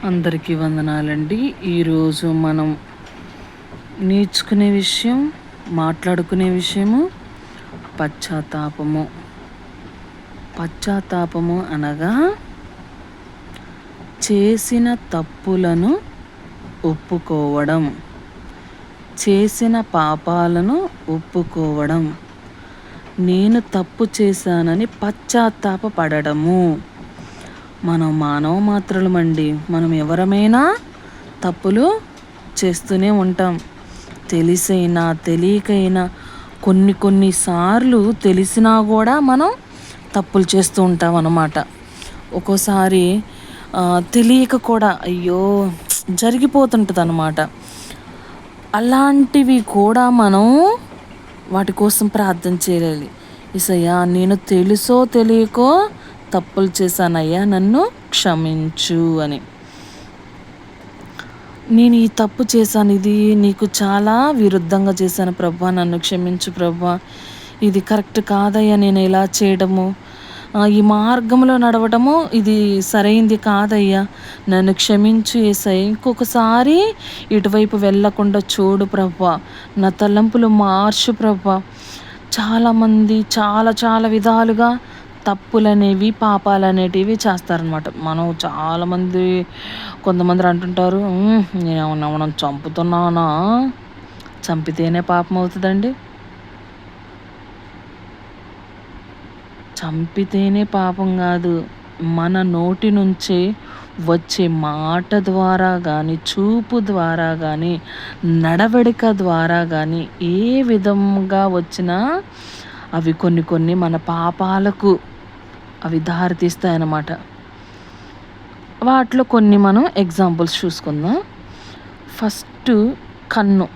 అందరికీ వందనాలండి. ఈరోజు మనం నేర్చుకునే విషయం మాట్లాడుకునే విషయము పశ్చాత్తాపము. పశ్చాత్తాపము అనగా చేసిన తప్పులను ఒప్పుకోవడం చేసిన పాపాలను ఒప్పుకోవడం. నేను తప్పు చేశానని పశ్చాత్తాపడము మనం మానవ మాత్రలమండి. మనం ఎవరమైనా తప్పులు చేస్తూనే ఉంటాం. తెలిసైనా తెలియకైనా కొన్ని కొన్నిసార్లు తెలిసినా కూడా మనం తప్పులు చేస్తూ ఉంటాం అన్నమాట. ఒక్కోసారి తెలియక కూడా అయ్యో జరిగిపోతుంటుంది అన్నమాట అలాంటివి కూడా మనం వాటి కోసం ప్రార్థన చేయాలి. ఇసయ్యా నేను తెలుసో తెలియకో తప్పులు చేశానయ్యా నన్ను క్షమించు అని. నేను ఈ తప్పు చేశాను ఇది నీకు చాలా విరుద్ధంగా చేశాను ప్రభా నన్ను క్షమించు ప్రభా. ఇది కరెక్ట్ కాదయ్యా నేను ఇలా చేయడము. ఈ మార్గంలో నడవడము ఇది సరైంది కాదయ్యా. నన్ను క్షమించు ఏసై ఇంకొకసారి ఇటువైపు వెళ్ళకుండా చూడు ప్రభా. నా తలంపులు మార్చు ప్రభా. చాలామంది చాలా చాలా విధాలుగా తప్పులనేవి పాపాలు అనేటివి చేస్తారనమాట. మనం చాలామంది కొంతమంది అంటుంటారు నేను మనం చంపుతున్నానా? చంపితేనే పాపం అవుతుందండి. చంపితేనే పాపం కాదు మన నోటి నుంచి వచ్చే మాట ద్వారా కానీ చూపు ద్వారా కానీ నడవడిక ద్వారా కానీ ఏ విధంగా వచ్చినా అవి కొన్ని కొన్ని మన పాపాలకు అవి దారితీస్తాయన్నమాట. వాటిలో కొన్ని మనం ఎగ్జాంపుల్స్ చూసుకుందాం. ఫస్ట్ కన్ను.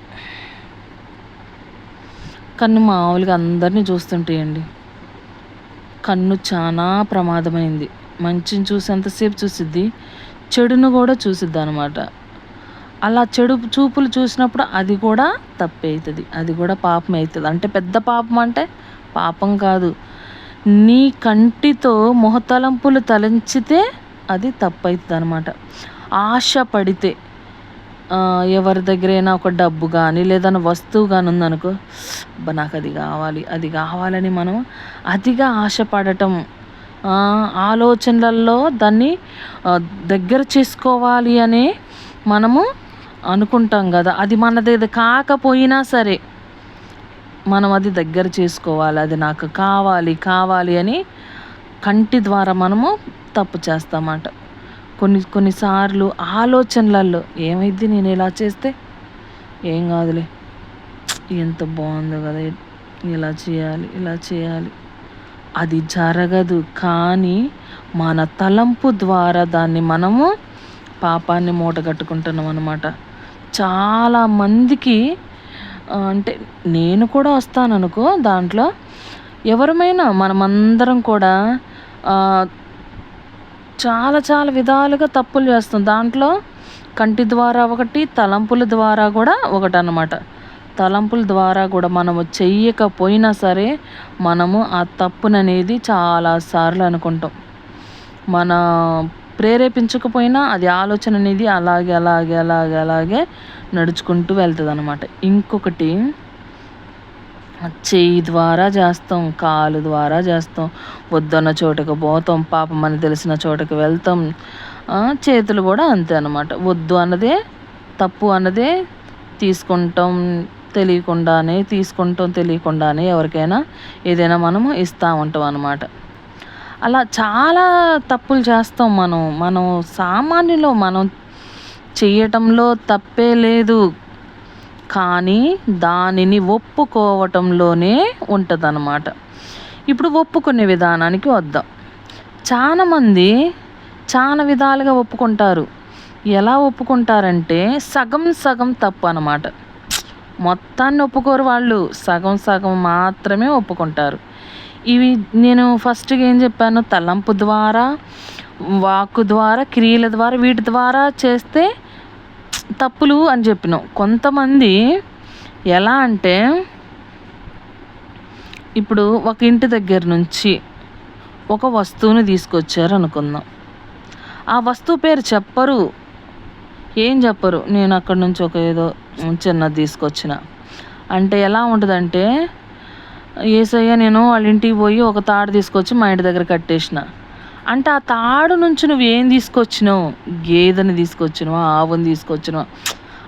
కన్ను మామూలుగా అందరినీ చూస్తుంటాయండి. కన్ను చాలా ప్రమాదమైంది. మంచిని చూసి ఎంతసేపు చూసిద్ది చెడును కూడా చూసిద్ది అనమాట అలా చెడు చూపులు చూసినప్పుడు అది కూడా తప్పే అవుతుంది అది కూడా పాపం అవుతుంది అంటే పెద్ద పాపం అంటే పాపం కాదు. నీ కంటితో మొహతలంపులు తలంచితే అది తప్పవుతుంది అనమాట ఆశ పడితే ఎవరి దగ్గరైనా ఒక డబ్బు కానీ లేదన్నా వస్తువు కానీ ఉందనుకో అబ్బా నాకు అది కావాలి అది కావాలని మనం అతిగా ఆశపడటం ఆలోచనలలో దాన్ని దగ్గర చేసుకోవాలి అని మనము అనుకుంటాం కదా. అది మనది కాకపోయినా సరే మనం అది దగ్గర చేసుకోవాలి అది నాకు కావాలి కావాలి అని కంటి ద్వారా మనము తప్పు చేస్తామట. కొన్ని కొన్నిసార్లు ఆలోచనలలో ఏమైంది నేను ఇలా చేస్తే? ఏం కాదులే. ఎంత బాగుంది కదా ఇలా చేయాలి ఇలా చేయాలి. అది జరగదు. కానీ మన తలంపు ద్వారా దాన్ని మనము పాపాన్ని మూట కట్టుకుంటున్నాం అనమాట చాలామందికి అంటే నేను కూడా వస్తాను అనుకో దాంట్లో. ఎవరమైనా మనమందరం కూడా చాలా చాలా విధాలుగా తప్పులు చేస్తాం. దాంట్లో కంటి ద్వారా ఒకటి తలంపుల ద్వారా కూడా ఒకటి అన్నమాట తలంపుల ద్వారా కూడా మనము చెయ్యకపోయినా సరే మనము ఆ తప్పుననేది చాలాసార్లు అనుకుంటాం. మన ప్రేరేపించకపోయినా అది ఆలోచన అనేది అలాగే అలాగే అలాగే అలాగే నడుచుకుంటూ వెళ్తుంది అనమాట ఇంకొకటి చెయ్యి ద్వారా చేస్తాం కాలు ద్వారా చేస్తాం. వద్దన్న చోటుకు పోతాం పాపం అని తెలిసిన చోటుకు వెళ్తాం. చేతులు కూడా అంతే అనమాట వద్దు అన్నదే తప్పు అన్నదే తీసుకుంటాం తెలియకుండానే తీసుకుంటాం తెలియకుండానే ఎవరికైనా ఏదైనా మనము ఇస్తూ ఉంటాం అనమాట అలా చాలా తప్పులు చేస్తాం మనం. మనం సామాన్యులో మనం చేయటంలో తప్పే లేదు. కానీ దానిని ఒప్పుకోవటంలోనే ఉంటుందన్నమాట. ఇప్పుడు ఒప్పుకునే విధానానికి వద్దాం. చాలామంది చాలా విధాలుగా ఒప్పుకుంటారు. ఎలా ఒప్పుకుంటారంటే సగం సగం తప్పు అనమాట మొత్తాన్ని ఒప్పుకోరు వాళ్ళు. సగం సగం మాత్రమే ఒప్పుకుంటారు. ఇవి నేను ఫస్ట్గా ఏం చెప్పాను? తలంపు ద్వారా వాక్కు ద్వారా క్రియల ద్వారా వీటి ద్వారా చేస్తే తప్పులు అని చెప్పినాం కొంతమంది ఎలా అంటే ఇప్పుడు ఒక ఇంటి దగ్గర నుంచి ఒక వస్తువుని తీసుకొచ్చారు అనుకుందాం. ఆ వస్తువు పేరు చెప్పరు. ఏం చెప్పరు? నేను అక్కడి నుంచి ఒక ఏదో చిన్నది తీసుకొచ్చిన. అంటే ఎలా ఉంటుందంటే ఏసయ్య నేను వాళ్ళ ఇంటికి పోయి ఒక తాడు తీసుకొచ్చి మా ఇంటి దగ్గర కట్టేసిన. అంటే ఆ తాడు నుంచి నువ్వు ఏం తీసుకొచ్చినావు? గేదెని తీసుకొచ్చినావా? ఆవుని తీసుకొచ్చినావా?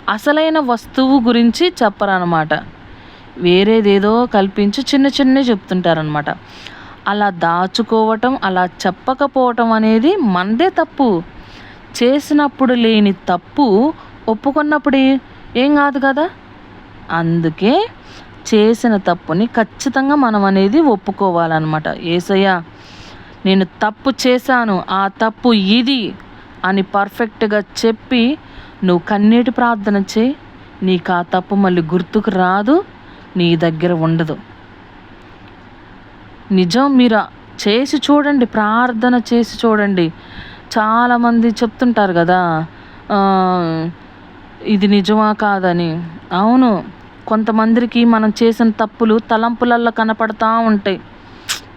అసలైన వస్తువు గురించి చెప్పరనమాట వేరేదేదో కల్పించి చిన్న చిన్న చెప్తుంటారనమాట అలా దాచుకోవటం అలా చెప్పకపోవటం అనేది మనదే తప్పు. చేసినప్పుడు లేని తప్పు ఒప్పుకున్నప్పుడు ఏం కాదు కదా? అందుకే చేసిన తప్పుని ఖచ్చితంగా మనం అనేది ఒప్పుకోవాలన్నమాట. ఏసయ్య నేను తప్పు చేశాను ఆ తప్పు ఇది అని పర్ఫెక్ట్గా చెప్పి నువ్వు కన్నీటి ప్రార్థన చేయి. నీకు ఆ తప్పు మళ్ళీ గుర్తుకు రాదు నీ దగ్గర ఉండదు. నిజం మీరు చేసి చూడండి ప్రార్థన చేసి చూడండి. చాలామంది చెప్తుంటారు కదా ఇది నిజమా కాదని. అవును కొంతమందికి మనం చేసిన తప్పులు తలంపులల్లో కనపడతా ఉంటాయి.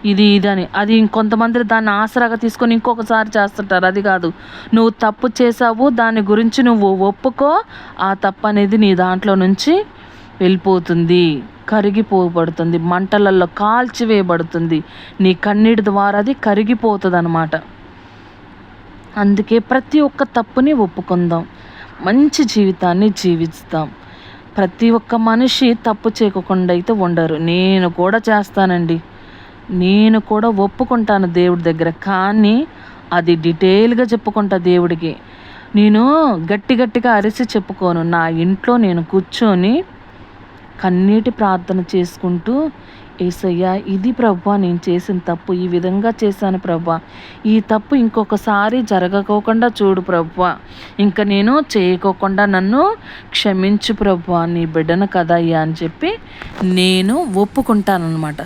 ఇది ఇదని అది ఇంకొంతమంది దాన్ని ఆసరాగా తీసుకొని ఇంకొకసారి చేస్తుంటారు. అది కాదు. నువ్వు తప్పు చేసావు దాని గురించి నువ్వు ఒప్పుకో ఆ తప్పు అనేది నీ దాంట్లో నుంచి వెళ్ళిపోతుంది. కరిగిపోబడుతుంది. మంటలల్లో కాల్చివేయబడుతుంది. నీ కన్నీటి ద్వారా అది కరిగిపోతుంది అనమాట అందుకే ప్రతి ఒక్క తప్పుని ఒప్పుకుందాం. మంచి జీవితాన్ని జీవిస్తాం. ప్రతి ఒక్క మనిషి తప్పు చేయకుండా అయితే ఉండరు. నేను కూడా చేస్తానండి. నేను కూడా ఒప్పుకుంటాను దేవుడి దగ్గర. కానీ అది డీటెయిల్గా చెప్పుకుంటా దేవుడికి. నేను గట్టి గట్టిగా అరిసి చెప్పుకోను. నా ఇంట్లో నేను కూర్చొని కన్నీటి ప్రార్థన చేసుకుంటూ ఏసయ్యా ఇది ప్రభా నేను చేసిన తప్పు ఈ విధంగా చేశాను ప్రభా. ఈ తప్పు ఇంకొకసారి జరగకోకుండా చూడు ప్రభా. ఇంకా నేను చేయకోకుండా నన్ను క్షమించు ప్రభా నీ బిడ్డను కదా అయ్యా అని చెప్పి నేను ఒప్పుకుంటానన్నమాట.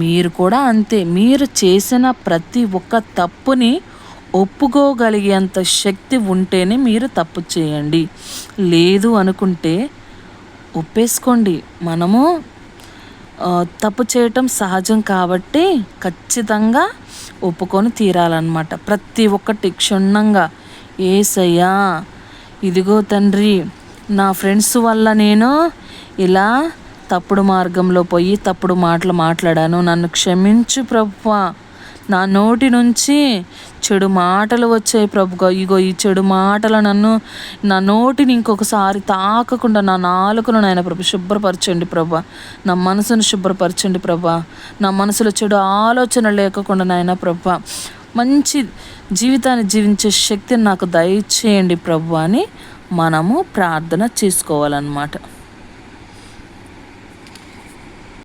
మీరు కూడా అంతే మీరు చేసిన ప్రతి ఒక్క తప్పుని ఒప్పుకోగలిగేంత శక్తి ఉంటేనే మీరు తప్పు చేయండి. లేదు అనుకుంటే ఒప్పేసుకోండి. మనము తప్పు చేయటం సహజం కాబట్టి ఖచ్చితంగా ఒప్పుకొని తీరాలన్నమాట. ప్రతి ఒక్కటి క్షుణ్ణంగా. ఏసయ్యా ఇదిగో తండ్రి నా ఫ్రెండ్స్ వల్ల నేను ఇలా తప్పుడు మార్గంలో పోయి తప్పుడు మాటలు మాట్లాడాను. నన్ను క్షమించు ప్రభువా. నా నోటి నుంచి చెడు మాటలు వచ్చాయి ప్రభుగా. ఇగో ఈ చెడు మాటలు నన్ను నా నోటిని ఇంకొకసారి తాకకుండా నా నాలుకను నాయన ప్రభు శుభ్రపరచండి ప్రభా. నా మనసును శుభ్రపరచండి ప్రభా. నా మనసులో చెడు ఆలోచన లేకుండా నాయన ప్రభా. మంచి జీవితాన్ని జీవించే శక్తిని నాకు దయచేయండి ప్రభు అని మనము ప్రార్థన చేసుకోవాలన్నమాట.